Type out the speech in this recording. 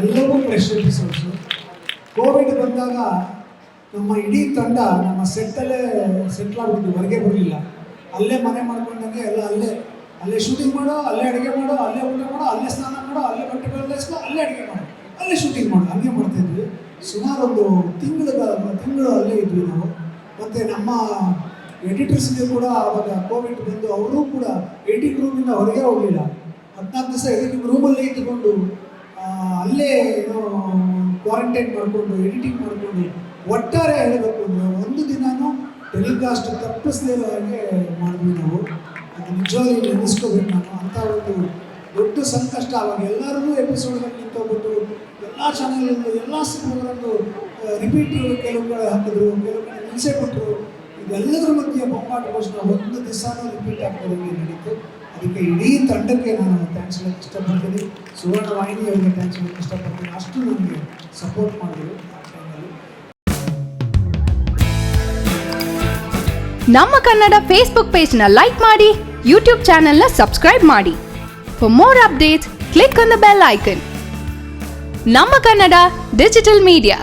ಎಲ್ಲವೂ fresh Covid ಬಂದಾಗ ನಮ್ಮ ಇಡೀ ತಂಡ ನಮ್ಮ ಸೆಟ್ಟಲ್ಲೇ ಸೆಟ್ಲ್ ಆಗ್ಬಿಟ್ಟು ಹೊರಗೆ ಬರಲಿಲ್ಲ. ಅಲ್ಲೇ ಮನೆ ಮಾಡ್ಕೊಂಡಂಗೆ ಎಲ್ಲ ಅಲ್ಲೇ ಅಲ್ಲೇ ಶೂಟಿಂಗ್ ಮಾಡೋ, ಅಲ್ಲೇ ಅಡುಗೆ ಮಾಡೋ, ಅಲ್ಲೇ ಊಟ ಮಾಡೋ, ಅಲ್ಲೇ ಸ್ನಾನ ಮಾಡು, ಅಲ್ಲೇ ಬಟ್ಟೆ ಇಸ್ಕೊ ಅಲ್ಲೇ ಅಡುಗೆ ಮಾಡೋ, ಅಲ್ಲೇ ಶೂಟಿಂಗ್ ಮಾಡು, ಹಂಗೆ ಮಾಡ್ತಾಯಿದ್ವಿ ಸುಮಾರು ಒಂದು ತಿಂಗಳ ತಿಂಗಳು ಅಲ್ಲೇ ಇದ್ವಿ ನಾವು. ಮತ್ತು ನಮ್ಮ ಎಡಿಟರ್ಸ್ಗೆ ಕೂಡ ಆವಾಗ ಕೋವಿಡ್ ಬಂದು ಅವರು ಕೂಡ ಎಡಿಟಿಂಗ್ ರೂಮಿಂದ ಹೊರಗೆ ಹೋಗಲಿಲ್ಲ. ಹದಿನಾಲ್ಕು ದಿವಸ ಎಡಿಟಿಂಗ್ ರೂಮಲ್ಲೇ ಇದ್ದುಕೊಂಡು ಕ್ವಾರಂಟೈನ್ ಮಾಡಿಕೊಂಡು ಎಡಿಟಿಂಗ್ ಮಾಡಿಕೊಂಡು, ಒಟ್ಟಾರೆ ಹೇಳಬೇಕು ಒಂದು ದಿನನೂ ಟೆಲಿಕಾಸ್ಟ್ ತಪ್ಪಿಸದೇ ಹಾಗೆ ಮಾಡಿದ್ವಿ ನಾವು. ಅದು ನಿಜವಾಗಿ ನೆನೆಸ್ಕೋಬೇಕು ನಾನು. ಅಂಥ ಒಂದು ದೊಡ್ಡ ಸಂಕಷ್ಟ. ಅವಾಗ ಎಲ್ಲರಿಗೂ ಎಪಿಸೋಡ್ಗಳು ನಿಂತೋಗ್ಬಿಟ್ಟು, ಎಲ್ಲ ಚಾನಲ್ ಎಲ್ಲ ಸಿನಿಮಾಗಳನ್ನು ರಿಪೀಟ್ ಕೆಲವು ಕಡೆ ಹಾಕಿದ್ರು, ಕೆಲವು ಕಡೆ ನಿಲ್ಲಿಸೇ ಕೊಟ್ಟರು ಇದೆಲ್ಲದರ ಮಧ್ಯೆ ಬೊಮ್ಮಾಟ ಘೋಷಣ ಒಂದು ದಿವಸನೂ ರಿಪೀಟ್ ಆಗ್ತದಂಗೆ ನಡೀತು ಅದಕ್ಕೆ ಇಡೀ ತಂಡಕ್ಕೆ ನಾನು ಥ್ಯಾಂಕ್ಸ್ ಹೇಳಕ್ಕೆ ಇಷ್ಟಪಡ್ತೀನಿ. ಸುವರ್ಣ ವಾಹಿನಿ ಅವರಿಗೆ ಥ್ಯಾಂಕ್ಸ್ ಹೇಳಕ್ಕೆ ಇಷ್ಟಪಡ್ತೀನಿ. ಅಷ್ಟು ನನಗೆ ಸಪೋರ್ಟ್ ಮಾಡಿದ್ರು ನಮ್ಮ ಕನ್ನಡ ಫೇಸ್ಬುಕ್ ಪೇಜ್ನ ಲೈಕ್ ಮಾಡಿ ಯೂಟ್ಯೂಬ್ನ ಸಬ್ಸ್ಕ್ರೈಬ್ ಮಾಡಿ. For more updates click on the bell icon ನಮ್ಮ ಕನ್ನಡ ಡಿಜಿಟಲ್ ಮೀಡಿಯಾ